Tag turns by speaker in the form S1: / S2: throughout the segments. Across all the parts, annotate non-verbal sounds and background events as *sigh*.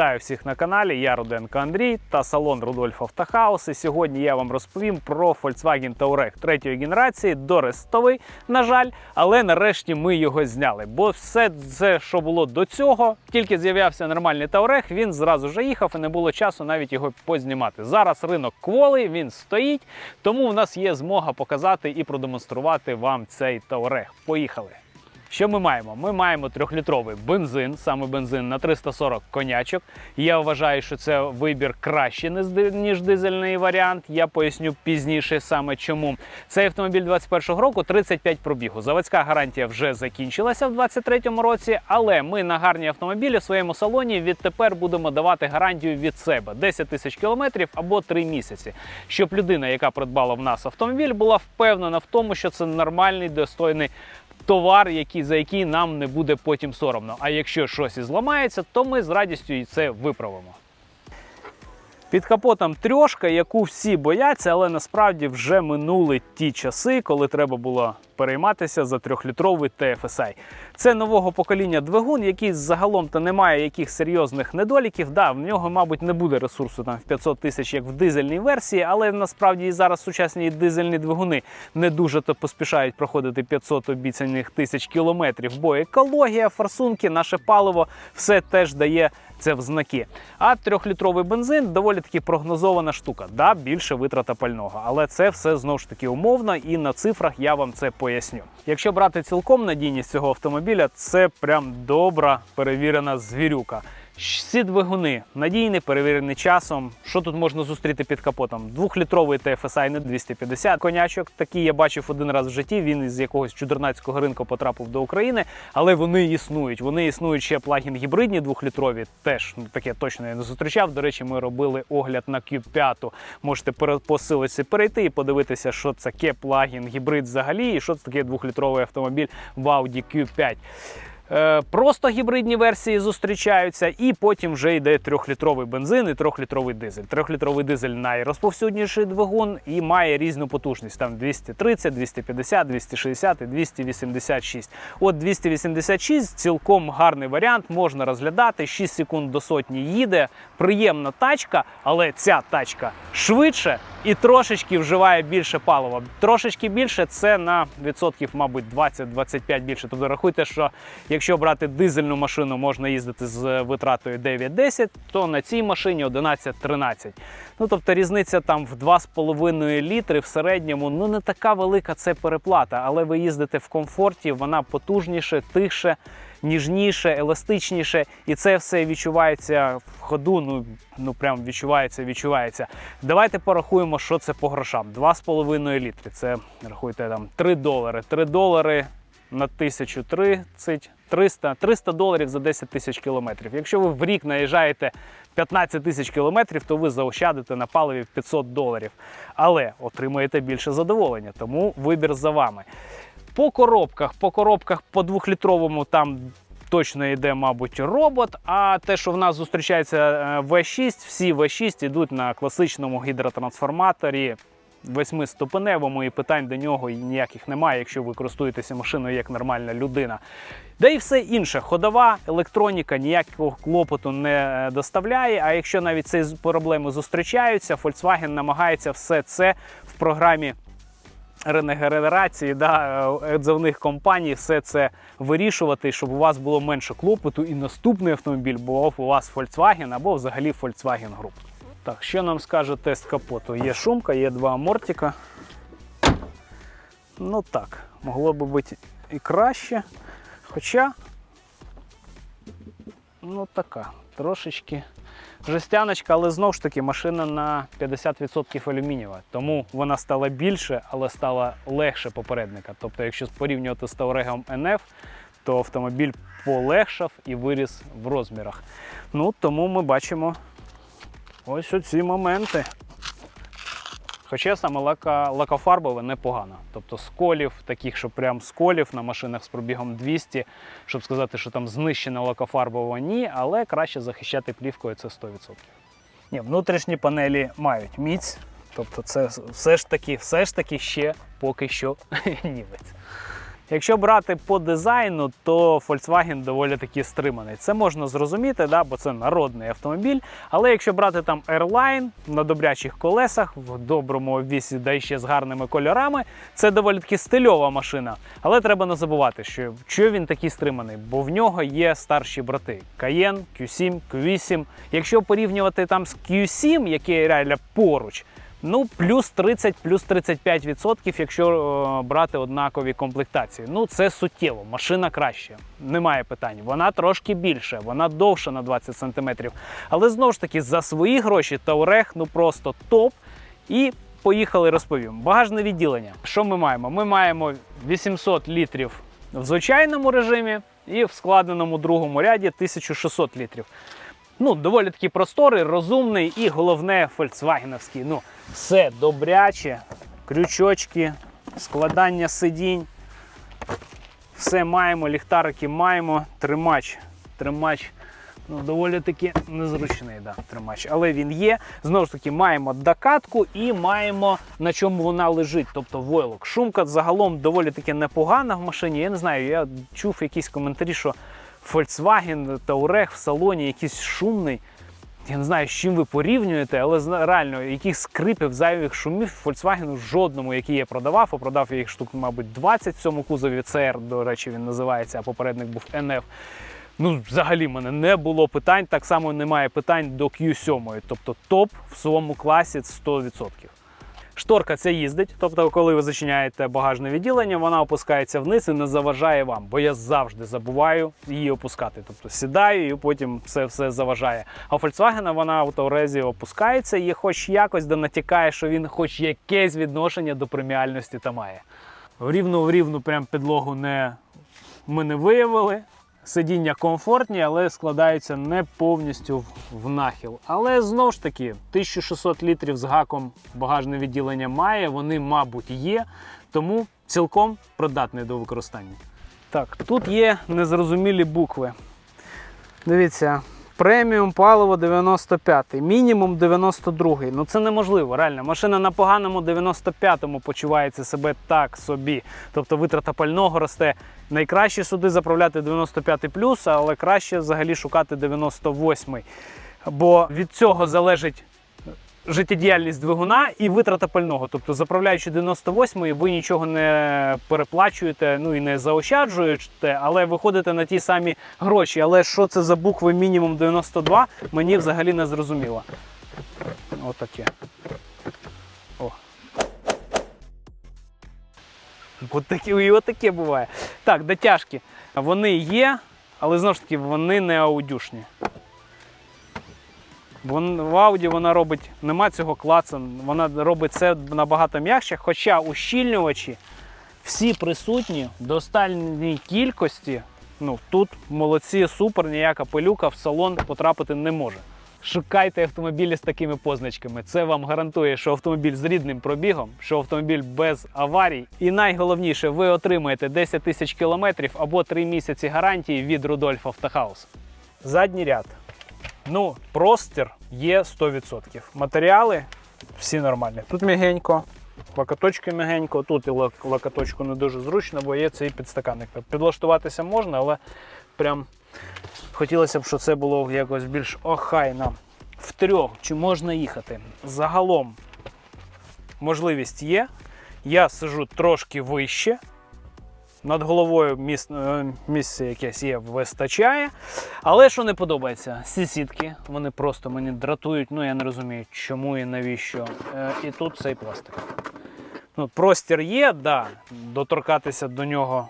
S1: Вітаю всіх на каналі. Я Руденко Андрій та салон Рудольф Автохаус. І сьогодні я вам розповім про Volkswagen Touareg третьої генерації, дорестовий, на жаль, але нарешті ми його зняли. Бо все це, що було до цього, тільки з'явився нормальний Touareg, він зразу ж їхав і не було часу навіть його познімати. Зараз ринок кволий, він стоїть, тому в нас є змога показати і продемонструвати вам цей Touareg. Поїхали! Що ми маємо? Ми маємо трьохлітровий бензин, саме бензин на 340 конячок. Я вважаю, що це вибір краще ніж дизельний варіант. Я поясню пізніше саме чому. Цей автомобіль 21-го року 35 пробігу. Заводська гарантія вже закінчилася в 23-му році, але ми на гарні автомобілі в своєму салоні відтепер будемо давати гарантію від себе 10 тисяч кілометрів або 3 місяці, щоб людина, яка придбала в нас автомобіль, була впевнена в тому, що це нормальний достойний товар, який, за який нам не буде потім соромно. А якщо щось і зламається, то ми з радістю і це виправимо. Під капотом трьошка, яку всі бояться, але насправді вже минули ті часи, коли треба було перейматися за трьохлітровий TFSI. Це нового покоління двигун, який загалом то не має яких серйозних недоліків. Да, в нього, мабуть, не буде ресурсу там в 500 тисяч, як в дизельній версії, але насправді і зараз сучасні дизельні двигуни не дуже то поспішають проходити 500 обіцяних тисяч кілометрів. Бо екологія, форсунки, наше паливо все теж дає це в знаки. А трьохлітровий бензин доволі таки прогнозована штука. Да, більше витрата пального, але це все знову ж таки умовно, і на цифрах я вам це поясню. Якщо брати цілком надійність цього автомобіля, це прям добра перевірена звірюка. Всі двигуни надійні, перевірені часом. Що тут можна зустріти під капотом? Двохлітровий TFSI не 250 конячок. Такий я бачив один раз в житті. Він із якогось чудернацького ринку потрапив до України, але вони існують. Вони існують ще плагін гібридні двохлітрові. Теж ну, таке точно я не зустрічав. До речі, ми робили огляд на Q5. Можете по перейти і подивитися, що це таке плагін гібрид взагалі, і що це таке двохлітровий автомобіль в Audi Q5. Е, Просто гібридні версії зустрічаються, і потім вже йде трьохлітровий бензин і трьохлітровий дизель. Трьохлітровий дизель найрозповсюдніший двигун і має різну потужність. Там 230, 250, 260 і 286. От 286 цілком гарний варіант, можна розглядати. 6 секунд до сотні їде. Приємна тачка, але ця тачка швидше і трошечки вживає більше палива. Трошечки більше це на відсотків, мабуть, 20-25 більше. Тобто рахуйте, що якщо брати дизельну машину, можна їздити з витратою 9-10, то на цій машині 11-13. Ну тобто різниця там в 2,5 літри в середньому ну не така велика це переплата, але ви їздите в комфорті, вона потужніше, тихше. Ніжніше, еластичніше, і це все відчувається в ходу. Ну ну прям відчувається, відчувається. Давайте порахуємо, що це по грошам. 2,5 літри. Це рахуйте там 3 долари. 3 долари на 1030, 300, 300 доларів за 10 тисяч кілометрів. Якщо ви в рік наїжджаєте 15 тисяч кілометрів, то ви заощадите на паливі 500 доларів. Але отримаєте більше задоволення, тому вибір за вами. По коробках, по коробках по двохлітровому там точно йде, мабуть, робот. А те, що в нас зустрічається е, V6, всі V6 йдуть на класичному гідротрансформаторі. Восьмиступеневому і питань до нього ніяких немає, якщо ви користуєтеся машиною як нормальна людина. Да і все інше, ходова електроніка ніякого клопоту не е, доставляє. А якщо навіть ці проблеми зустрічаються, Volkswagen намагається все це в програмі ренегенерації да, е, відзивних компаній все це вирішувати, щоб у вас було менше клопоту, і наступний автомобіль був у вас Volkswagen або взагалі Volkswagen Group. Так, що нам скаже тест капоту? Є шумка, є два амортика. Ну так, могло би бути і краще. Хоча, ну така, трошечки жестяночка, але знову ж таки машина на 50% алюмінієва. Тому вона стала більше, але стала легше попередника. Тобто, якщо порівнювати з Таурегом NF, то автомобіль полегшав і виріс в розмірах. Ну, тому ми бачимо ось оці моменти. Хоча саме лака, лакофарбове непогано. Тобто сколів, таких, що прям сколів на машинах з пробігом 200, щоб сказати, що там знищена лакофарбова, ні, але краще захищати плівкою це 100%. Ні, внутрішні панелі мають міць, тобто це все ж таки, все ж таки ще поки що *laughs* німець. Якщо брати по дизайну, то Volkswagen доволі таки стриманий. Це можна зрозуміти, да, бо це народний автомобіль. Але якщо брати там Airline на добрячих колесах, в доброму обвісі, да ще з гарними кольорами, це доволі таки стильова машина. Але треба не забувати, що, що він такий стриманий, бо в нього є старші брати Cayenne, Q7, Q8. Якщо порівнювати там з Q7, який реально поруч, Ну, плюс 30, плюс 35 відсотків, якщо е, брати однакові комплектації. Ну, це суттєво, машина краще, немає питань. Вона трошки більше, вона довша на 20 сантиметрів. Але знову ж таки, за свої гроші Таурех ну просто топ. І поїхали розповім. Багажне відділення. Що ми маємо? Ми маємо 800 літрів в звичайному режимі і в складеному другому ряді 1600 літрів. Ну, доволі таки просторий, розумний і головне фольксвагеновський. Ну, все добряче, крючочки, складання сидінь. Все маємо, ліхтарики маємо, тримач. Тримач ну, доволі таки незручний да, тримач, але він є. Знову ж таки, маємо докатку і маємо на чому вона лежить, тобто войлок. Шумка загалом доволі таки непогана в машині. Я не знаю, я чув якісь коментарі, що Volkswagen Touareg в салоні якийсь шумний. Я не знаю, з чим ви порівнюєте, але реально яких скрипів, зайвих шумів Volkswagen жодному, який я продавав, а продав я їх штук, мабуть, 20 в цьому кузові. CR, до речі, він називається, а попередник був NF. Ну, взагалі, в мене не було питань. Так само немає питань до Q7. Тобто топ в своєму класі 100%. Шторка це їздить, тобто, коли ви зачиняєте багажне відділення, вона опускається вниз і не заважає вам, бо я завжди забуваю її опускати. Тобто сідаю і потім все все заважає. А у Volkswagen вона в Таурезі опускається і хоч якось да натякає, що він хоч якесь відношення до преміальності та має. Рівну в рівну прям підлогу не, ми не виявили. Сидіння комфортні, але складаються не повністю в, нахил. Але знову ж таки, 1600 літрів з гаком багажне відділення має, вони, мабуть, є, тому цілком придатний до використання. Так, тут є незрозумілі букви. Дивіться, преміум паливо 95, мінімум 92. Ну це неможливо, реально. Машина на поганому 95-му почувається себе так собі. Тобто витрата пального росте. Найкраще сюди заправляти 95 але краще взагалі шукати 98. Бо від цього залежить життєдіяльність двигуна і витрата пального. Тобто, заправляючи 98-ї, ви нічого не переплачуєте, ну і не заощаджуєте, але виходите на ті самі гроші. Але що це за букви мінімум 92, мені взагалі не зрозуміло. Отаке. О. От такі, і отаке буває. Так, дотяжки. Вони є, але знову ж таки вони не аудюшні. В Ауді вона робить, нема цього клаца, вона робить це набагато м'якше, хоча ущільнювачі всі присутні в достатній кількості. Ну, тут молодці, супер, ніяка пилюка в салон потрапити не може. Шукайте автомобілі з такими позначками. Це вам гарантує, що автомобіль з рідним пробігом, що автомобіль без аварій. І найголовніше, ви отримаєте 10 тисяч кілометрів або 3 місяці гарантії від Рудольф Автохаус. Задній ряд. Ну, простір є 100%. Матеріали всі нормальні. Тут м'ягенько, лакоточки м'ягенько, тут і лакоточку не дуже зручно, бо є цей підстаканник. Підлаштуватися можна, але прям хотілося б, щоб це було якось більш охайно. Втрьох чи можна їхати? Загалом можливість є. Я сижу трошки вище. Над головою міс- е, місце якесь є, вистачає. Але що не подобається, ці сітки, вони просто мені дратують. Ну я не розумію, чому і навіщо. Е, і тут цей пластик. Ну, простір є, да, доторкатися до нього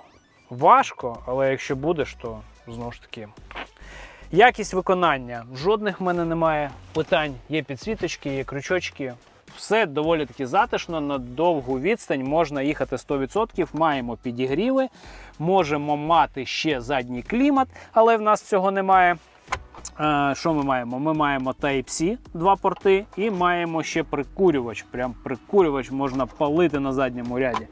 S1: важко, але якщо будеш, то знову ж таки. Якість виконання. Жодних в мене немає питань. Є підсвіточки, є крючочки. Все доволі таки затишно, на довгу відстань можна їхати 100%. Маємо підігріви, можемо мати ще задній клімат, але в нас цього немає. Е, Що ми маємо? Ми маємо Type-C, два порти, і маємо ще прикурювач. Прям прикурювач можна палити на задньому ряді.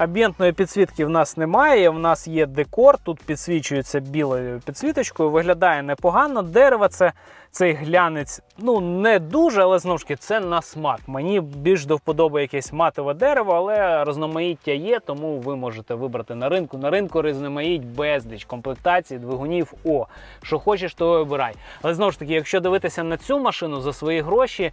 S1: Амбієнтної підсвітки в нас немає. В нас є декор. Тут підсвічується білою підсвіточкою. Виглядає непогано. Дерево це цей глянець. Ну не дуже, але знову ж таки, це на смак. Мені більш до вподоби якесь матове дерево, але різноманіття є, тому ви можете вибрати на ринку. На ринку різноманіть безліч комплектацій, двигунів. О, що хочеш, то обирай. Але знову ж таки, якщо дивитися на цю машину за свої гроші.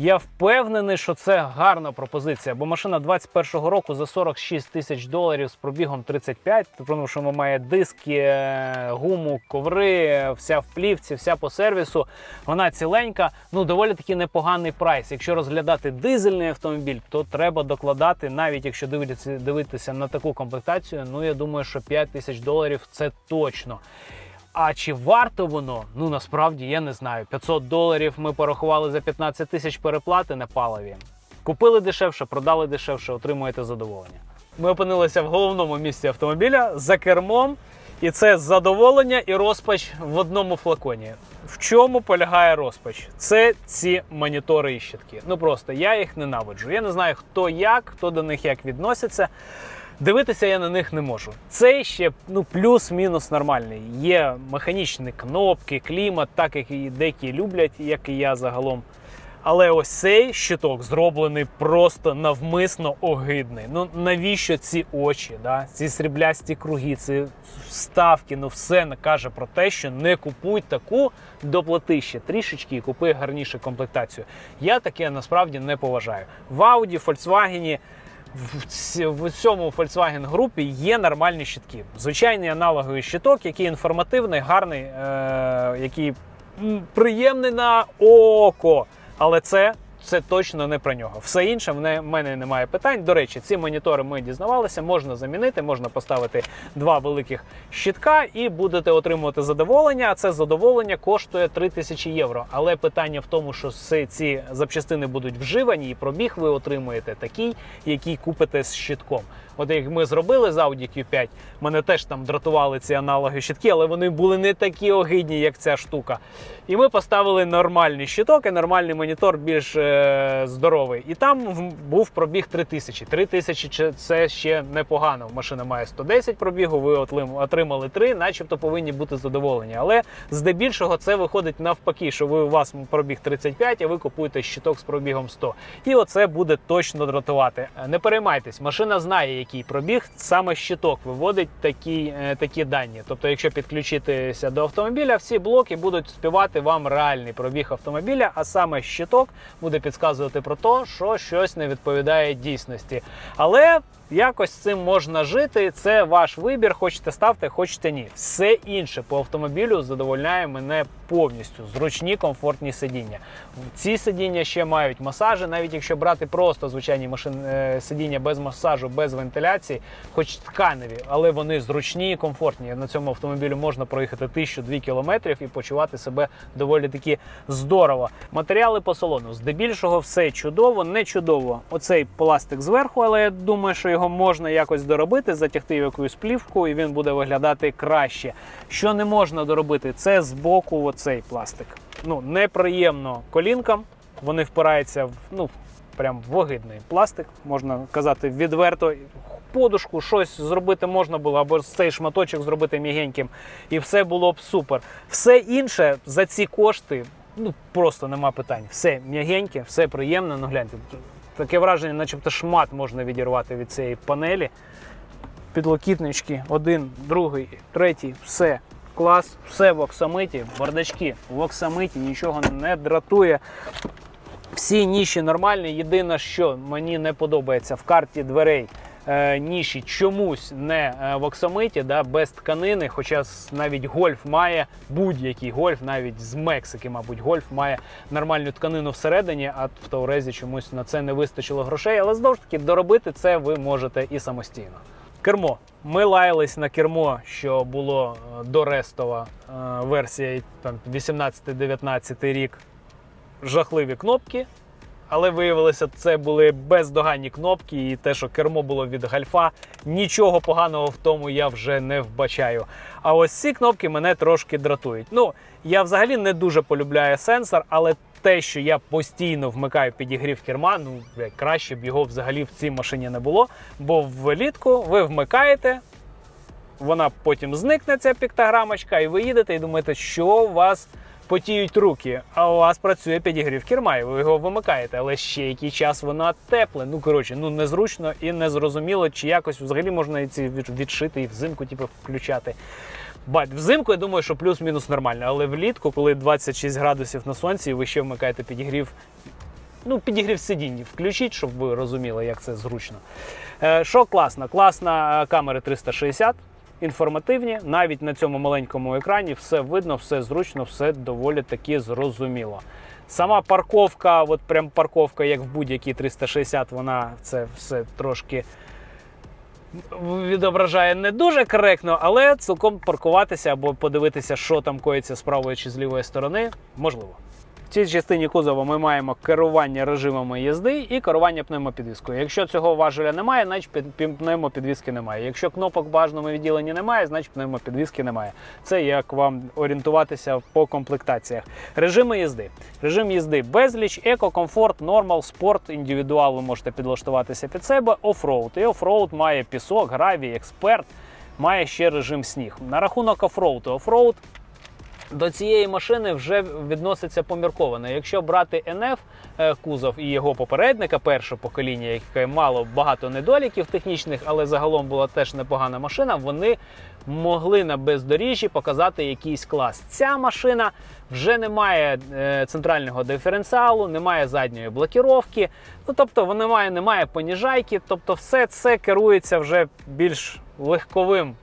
S1: Я впевнений, що це гарна пропозиція, бо машина 21-го року за 46 тисяч доларів з пробігом 35, тому що вона має диски, е, гуму, коври, вся в плівці, вся по сервісу. Вона ціленька, ну доволі таки непоганий прайс. Якщо розглядати дизельний автомобіль, то треба докладати, навіть якщо дивитися, дивитися на таку комплектацію, ну я думаю, що 5 тисяч доларів це точно. А чи варто воно? Ну насправді я не знаю. 500 доларів ми порахували за 15 тисяч переплати на паливі. Купили дешевше, продали дешевше, отримуєте задоволення. Ми опинилися в головному місці автомобіля за кермом, і це задоволення і розпач в одному флаконі. В чому полягає розпач? Це ці монітори і щитки. Ну просто я їх ненавиджу. Я не знаю, хто як, хто до них як відноситься. Дивитися я на них не можу. Цей ще ну плюс-мінус нормальний. Є механічні кнопки, клімат, так як і деякі люблять, як і я загалом. Але ось цей щиток зроблений просто навмисно огидний. Ну навіщо ці очі? Да? Ці сріблясті круги, ці вставки, ну все каже про те, що не купуй таку доплати ще трішечки і купи гарнішу комплектацію. Я таке насправді не поважаю. В Audi, Volkswagen в цьому Volkswagen групі є нормальні щитки. Звичайний аналоговий щиток, який інформативний, гарний, е- який приємний на око. Але це, це точно не про нього. Все інше в мене немає питань. До речі, ці монітори ми дізнавалися, можна замінити, можна поставити два великих щитка і будете отримувати задоволення. А це задоволення коштує 3000 євро. Але питання в тому, що все ці запчастини будуть вживані, і пробіг ви отримуєте такий, який купите з щитком. От як ми зробили з Audi Q5, мене теж там дратували ці аналоги щитки, але вони були не такі огидні, як ця штука. І ми поставили нормальний щиток і нормальний монітор більш здоровий. І там був пробіг 3000. 3000 чи- це ще непогано. Машина має 110 пробігу, ви отримали 3, начебто повинні бути задоволені. Але здебільшого це виходить навпаки, що ви у вас пробіг 35, а ви купуєте щиток з пробігом 100. І оце буде точно дратувати. Не переймайтесь, машина знає, який пробіг. Саме щиток виводить такі, е, такі дані. Тобто, якщо підключитися до автомобіля, всі блоки будуть співати вам реальний пробіг автомобіля, а саме щиток буде підказувати про те, що щось не відповідає дійсності. Але якось цим можна жити. Це ваш вибір. Хочете ставте, хочете ні. Все інше по автомобілю задовольняє мене повністю. Зручні, комфортні сидіння. Ці сидіння ще мають масажі, навіть якщо брати просто звичайні машин е, сидіння без масажу, без вентиляції, хоч тканеві, але вони зручні і комфортні. На цьому автомобілі можна проїхати 1000-2 кілометрів і почувати себе доволі таки здорово. Матеріали по салону здебільшого все чудово, не чудово. Оцей пластик зверху, але я думаю, що його можна якось доробити, затягти в якусь плівку, і він буде виглядати краще. Що не можна доробити, це з боку оцей пластик. Ну неприємно колінкам. Вони впираються в ну прям в огидний пластик, можна казати відверто. Подушку щось зробити можна було, або цей шматочок зробити мігеньким, і все було б супер. Все інше за ці кошти ну просто нема питань. Все м'ягеньке, все приємне. Ну гляньте, таке враження, начебто шмат можна відірвати від цієї панелі. Підлокітнички, один, другий, третій, все. Клас, все в оксамиті, бардачки в оксамиті, нічого не дратує. Всі ніші нормальні. Єдине, що мені не подобається в карті дверей. Е, Ніші чомусь не е, в оксамиті, да, без тканини. Хоча навіть гольф має будь-який гольф, навіть з Мексики, мабуть, гольф має нормальну тканину всередині, а в Таурезі чомусь на це не вистачило грошей. Але знову ж таки доробити це ви можете і самостійно. Кермо. Ми лаялись на кермо, що було е, до Рестова версія 18-19 рік жахливі кнопки. Але виявилося, це були бездоганні кнопки, і те, що кермо було від гальфа, нічого поганого в тому я вже не вбачаю. А ось ці кнопки мене трошки дратують. Ну, я взагалі не дуже полюбляю сенсор, але те, що я постійно вмикаю підігрів керма, ну краще б його взагалі в цій машині не було. Бо влітку ви вмикаєте, вона потім зникне, ця піктограмочка, і ви їдете і думаєте, що у вас потіють руки, а у вас працює підігрів керма, і ви його вимикаєте, але ще який час вона тепле. Ну коротше, ну незручно і незрозуміло, чи якось взагалі можна ці відшити і взимку, типу, включати. Бать, взимку я думаю, що плюс-мінус нормально, але влітку, коли 26 градусів на сонці, і ви ще вмикаєте підігрів. Ну, підігрів сидінь включіть, щоб ви розуміли, як це зручно. Е, Що класно? Класна е, камери 360, інформативні. Навіть на цьому маленькому екрані все видно, все зручно, все доволі таки зрозуміло. Сама парковка, от прям парковка, як в будь-якій 360, вона це все трошки відображає не дуже коректно, але цілком паркуватися або подивитися, що там коїться з правої чи з лівої сторони, можливо. В цій частині кузова ми маємо керування режимами їзди і керування пневмопідвіскою. Якщо цього важеля немає, значить під- під- пневмопідвіски немає. Якщо кнопок в бажаному відділенні немає, значить пневмопідвіски немає. Це як вам орієнтуватися по комплектаціях. Режими їзди. Режим їзди безліч, еко, комфорт, нормал, спорт, індивідуал ви можете підлаштуватися під себе, офроуд. І офроуд має пісок, гравій, експерт, має ще режим сніг. На рахунок офроуду. Офроуд до цієї машини вже відноситься помірковано. Якщо брати НФ е, кузов і його попередника першого покоління, яке мало багато недоліків технічних, але загалом була теж непогана машина, вони могли на бездоріжжі показати якийсь клас. Ця машина вже не має е, центрального диференціалу, немає задньої блокіровки. Ну тобто, вона немає, немає поніжайки. Тобто, все це керується вже більш легковим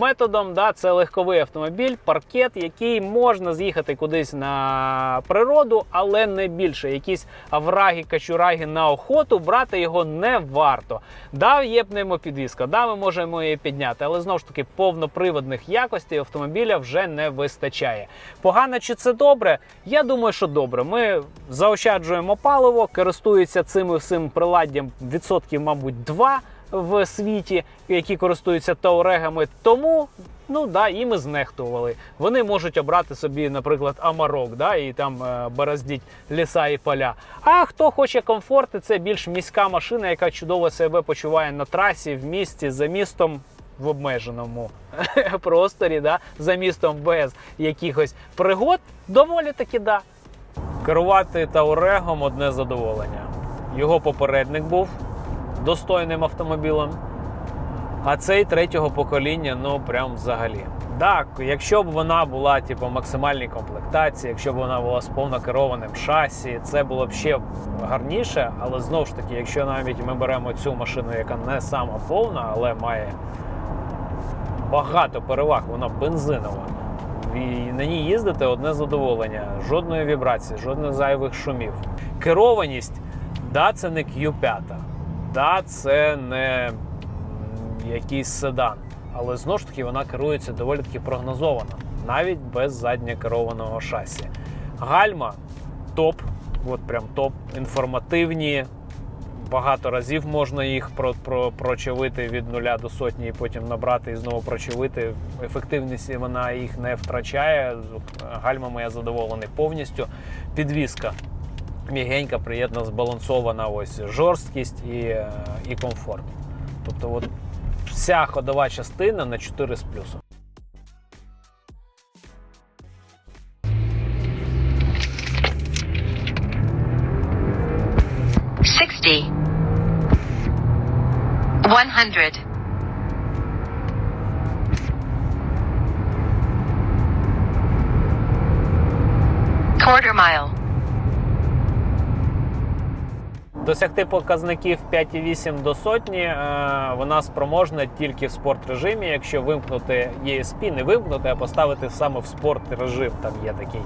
S1: Методом, да, це легковий автомобіль, паркет, який можна з'їхати кудись на природу, але не більше. Якісь авраги, качураги на охоту брати його не варто. Да, є пневмопідвізка, да, ми можемо її підняти, але знову ж таки повноприводних якостей автомобіля вже не вистачає. Погано чи це добре? Я думаю, що добре. Ми заощаджуємо паливо, користуються цим всім приладдям відсотків, мабуть, 2 в світі, які користуються таурегами. Тому ну да, їм і знехтували. Вони можуть обрати собі, наприклад, амарок, да, і там е, бороздіть ліса і поля. А хто хоче комфорт, це більш міська машина, яка чудово себе почуває на трасі, в місті, за містом. В обмеженому *laughs* просторі, да, за містом без якихось пригод, доволі таки да. Керувати Таурегом одне задоволення. Його попередник був достойним автомобілем. А цей третього покоління, ну прям взагалі. Так, якщо б вона була типу, максимальній комплектації, якщо б вона була з повнокерованим шасі, це було б ще гарніше. Але знову ж таки, якщо навіть ми беремо цю машину, яка не сама повна, але має багато переваг, вона бензинова. І на ній їздити одне задоволення, жодної вібрації, жодних зайвих шумів. Керованість, да, це не Q5, да, це не якийсь седан. Але знову ж таки вона керується доволі таки прогнозовано, навіть без задньокерованого шасі. Гальма топ, от прям топ, інформативні. Багато разів можна їх про, про, прочавити від нуля до сотні і потім набрати і знову прочавити. Ефективність вона їх не втрачає. Гальмами я задоволений повністю. Підвізка мігенька, приємно збалансована. Ось жорсткість і, е, і комфорт. Тобто, от вся ходова частина на 4 з плюсом.
S2: One. Quarter mile.
S1: Досягти показників 5,8 до сотні е, вона спроможна тільки в спорт режимі. Якщо вимкнути ESP, не вимкнути, а поставити саме в спорт режим. Там є такий.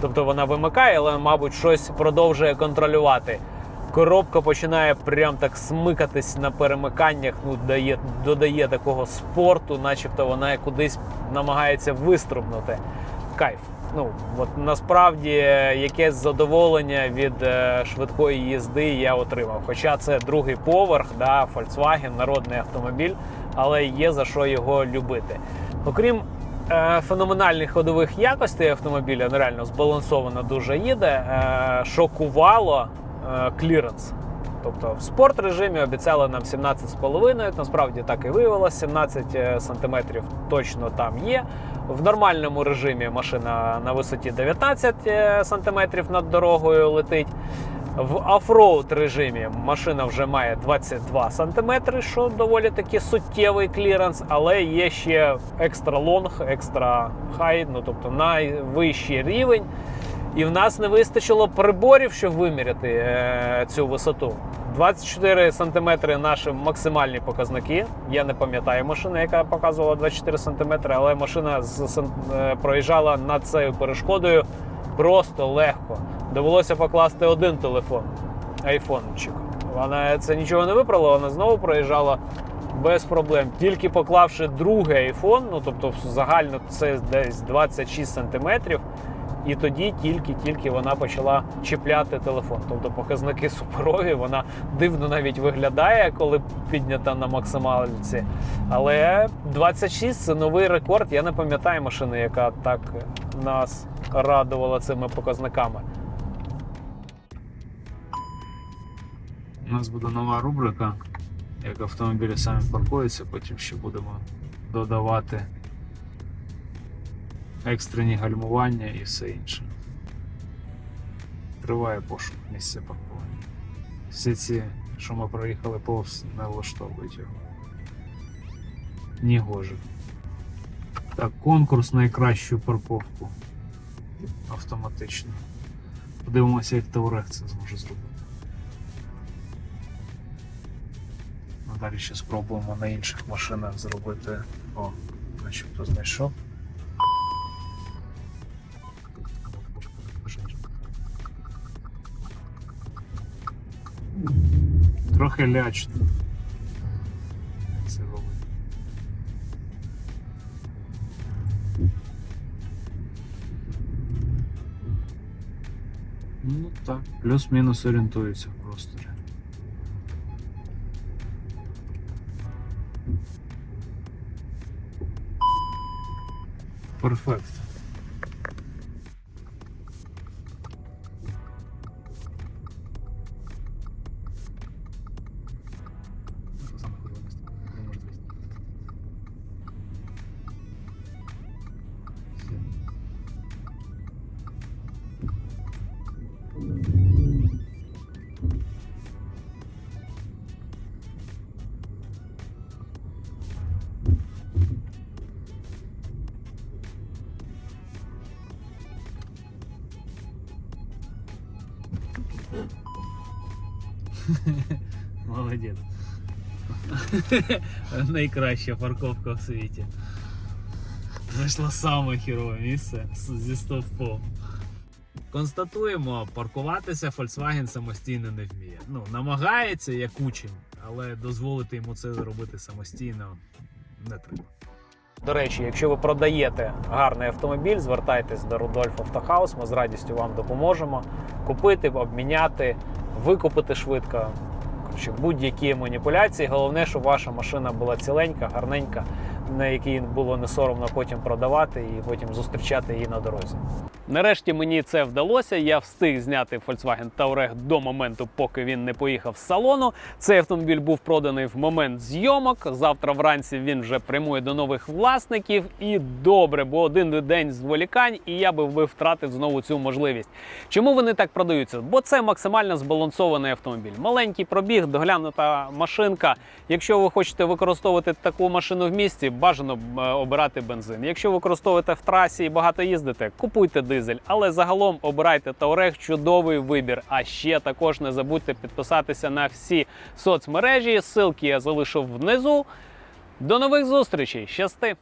S1: Тобто вона вимикає, але, мабуть, щось продовжує контролювати. Коробка починає прям так смикатись на перемиканнях, ну дає, додає такого спорту, начебто вона кудись намагається вистрибнути. Кайф. Ну от насправді якесь задоволення від е, швидкої їзди я отримав. Хоча це другий поверх, да, Volkswagen, народний автомобіль, але є за що його любити. Окрім е, феноменальних ходових якостей автомобіля, ну, реально збалансовано дуже їде, е, шокувало е, кліренс. Тобто в спорт режимі обіцяли нам 17,5, насправді так і виявилося. 17 сантиметрів точно там є. В нормальному режимі машина на висоті 19 е, сантиметрів над дорогою летить. В офроуд режимі машина вже має 22 сантиметри, що доволі таки суттєвий кліренс, але є ще екстра лонг, екстра хай, ну тобто найвищий рівень. І в нас не вистачило приборів, щоб виміряти е, цю висоту. 24 сантиметри наші максимальні показники. Я не пам'ятаю машини, яка показувала 24 сантиметри, але машина з, е, проїжджала над цією перешкодою просто легко. Довелося покласти один телефон, айфончик. Вона це нічого не виправила, вона знову проїжджала без проблем. Тільки поклавши другий айфон, ну тобто загально це десь 26 сантиметрів. І тоді тільки-тільки вона почала чіпляти телефон. Тобто показники суперові, вона дивно навіть виглядає, коли піднята на максималці. Але 26 це новий рекорд. Я не пам'ятаю машини, яка так нас радувала цими показниками.
S3: У нас буде нова рубрика, як автомобілі самі паркуються, потім ще будемо додавати екстрені гальмування і все інше. Триває пошук місця паркування. Всі ці, що ми проїхали повз, не влаштовують його. Ні гоже. Так, конкурс найкращу парковку автоматично. Подивимося, як Таврех це зможе зробити. Ну, Далі ще спробуємо на інших машинах зробити. О, начебто знайшов. Трохи лячно. Як Це робить. Ну так, плюс-мінус орієнтується в просторі. Перфект. *laughs* Молодець. *laughs* Найкраща парковка в світі. Знайшла саме хірове місце зі стовпом. Констатуємо, паркуватися Volkswagen самостійно не вміє. Ну, намагається як учень, але дозволити йому це зробити самостійно не треба.
S1: До речі, якщо ви продаєте гарний автомобіль, звертайтесь до Рудольф Автохаус. Ми з радістю вам допоможемо купити, обміняти, викупити швидко. Будь-які маніпуляції. Головне, щоб ваша машина була ціленька, гарненька, на якій було не соромно потім продавати і потім зустрічати її на дорозі. Нарешті мені це вдалося. Я встиг зняти Volkswagen Touareg до моменту, поки він не поїхав з салону. Цей автомобіль був проданий в момент зйомок. Завтра вранці він вже прямує до нових власників. І добре, бо один день зволікань, і я би втратив знову цю можливість. Чому вони так продаються? Бо це максимально збалансований автомобіль. Маленький пробіг, доглянута машинка. Якщо ви хочете використовувати таку машину в місті, бажано е, обирати бензин. Якщо використовуєте в трасі і багато їздите, купуйте дизель. Але загалом обирайте Touareg, чудовий вибір. А ще також не забудьте підписатися на всі соцмережі. Ссылки я залишив внизу. До нових зустрічей. Щасти!